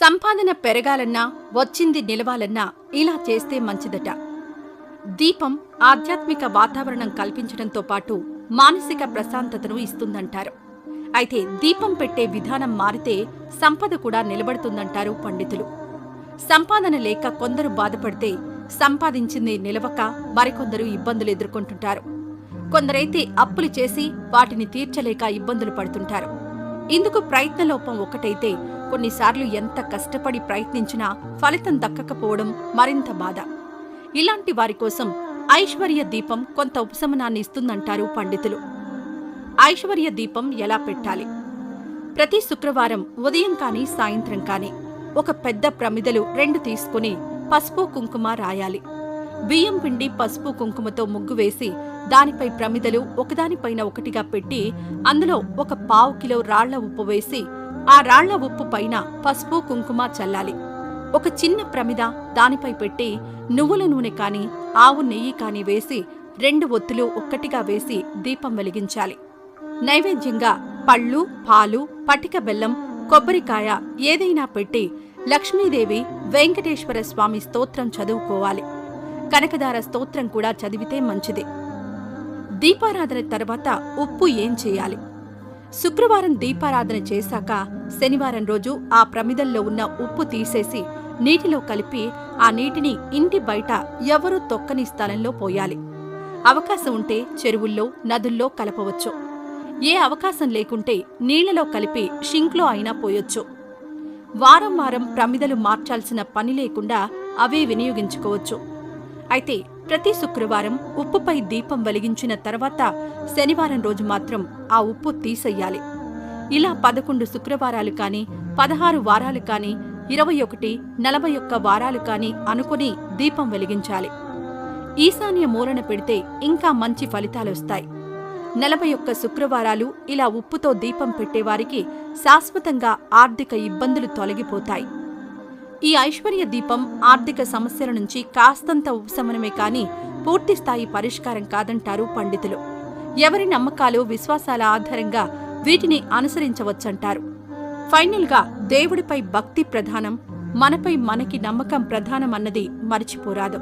సంపాదన పెరగాలన్నా వచ్చింది నిలవాలన్నా ఇలా చేస్తే మంచిదట. దీపం ఆధ్యాత్మిక వాతావరణం కల్పించడంతో పాటు మానసిక ప్రశాంతతను ఇస్తుందంటారు. అయితే దీపం పెట్టే విధానం మారితే సంపద కూడా నిలబడుతుందంటారు పండితులు. సంపాదన లేక కొందరు బాధపడితే సంపాదించింది నిలవక మరికొందరు ఇబ్బందులు ఎదుర్కొంటుంటారు. కొందరైతే అప్పులు చేసి వాటిని తీర్చలేక ఇబ్బందులు పడుతుంటారు. ఇందుకు ప్రయత్నలోపం ఒకటైతే కొన్నిసార్లు ఎంత కష్టపడి ప్రయత్నించినా ఫలితం దక్కకపోవడం మరింత బాధ. ఇలాంటి వారి కోసం ఐశ్వర్య దీపం కొంత ఉపశమనాన్ని ఇస్తుందంటారు పండితులు. ఐశ్వర్య దీపం ఎలా పెట్టాలి? ప్రతి శుక్రవారం ఉదయం కానీ సాయంత్రం కానీ ఒక పెద్ద ప్రమిదలు రెండు తీసుకుని పసుపు కుంకుమ రాయాలి. బియ్యం పిండి పసుపు కుంకుమతో ముగ్గు వేసి దానిపై ప్రమిదలు ఒకదానిపైన ఒకటిగా పెట్టి అందులో ఒక పావు కిలో రాళ్ళ ఉప్పు వేసి ఆ రాళ్ళ ఉప్పు పైన పసుపు కుంకుమ చల్లాలి. ఒక చిన్న ప్రమిద దానిపై పెట్టి నువ్వుల నూనె కాని ఆవు నెయ్యి కాని వేసి రెండు ఒత్తులు ఒక్కటిగా వేసి దీపం వెలిగించాలి. నైవేద్యంగా పళ్ళు పాలు పటిక బెల్లం కొబ్బరికాయ ఏదైనా పెట్టి లక్ష్మీదేవి వెంకటేశ్వర స్వామి స్తోత్రం చదువుకోవాలి. కనకదార స్తోత్రం కూడా చదివితే మంచిది. దీపారాధన తర్వాత ఉప్పు ఏం చేయాలి? శుక్రవారం దీపారాధన చేశాక శనివారం రోజు ఆ ప్రమిదల్లో ఉన్న ఉప్పు తీసేసి నీటిలో కలిపి ఆ నీటిని ఇంటి బయట ఎవరూ తొక్కని స్థలంలో పోయాలి. అవకాశం ఉంటే చెరువుల్లో నదుల్లో కలపవచ్చు. ఏ అవకాశం లేకుంటే నీళ్ళలో కలిపి షింక్లో అయినా పోయొచ్చు. వారం వారం ప్రమిదలు మార్చాల్సిన పని లేకుండా అవే వినియోగించుకోవచ్చు. అయితే ప్రతి శుక్రవారం ఉప్పుపై దీపం వెలిగించిన తర్వాత శనివారం రోజు మాత్రం ఆ ఉప్పు తీసెయ్యాలి. ఇలా పదకొండు శుక్రవారాలు కాని పదహారు వారాలు కాని ఇరవై ఒకటి నలభై ఒక్క వారాలు కాని అనుకుని దీపం వెలిగించాలి. ఈశాన్య మూలన పెడితే ఇంకా మంచి ఫలితాలొస్తాయి నలభై ఒక్క శుక్రవారాలు ఇలా ఉప్పుతో దీపం పెట్టేవారికి శాశ్వతంగా ఆర్థిక ఇబ్బందులు తొలగిపోతాయి. ఈ ఐశ్వర్య దీపం ఆర్థిక సమస్యల నుంచి కాస్తంత ఉపశమనమే కాని పూర్తిస్థాయి పరిష్కారం కాదంటారు పండితులు. ఎవరి నమ్మకాలు విశ్వాసాల ఆధారంగా వీటిని అనుసరించవచ్చంటారు. ఫైనల్గా దేవుడిపై భక్తి ప్రధానం మనపై మనకి నమ్మకం ప్రధానం అన్నది మరిచిపోరాదు.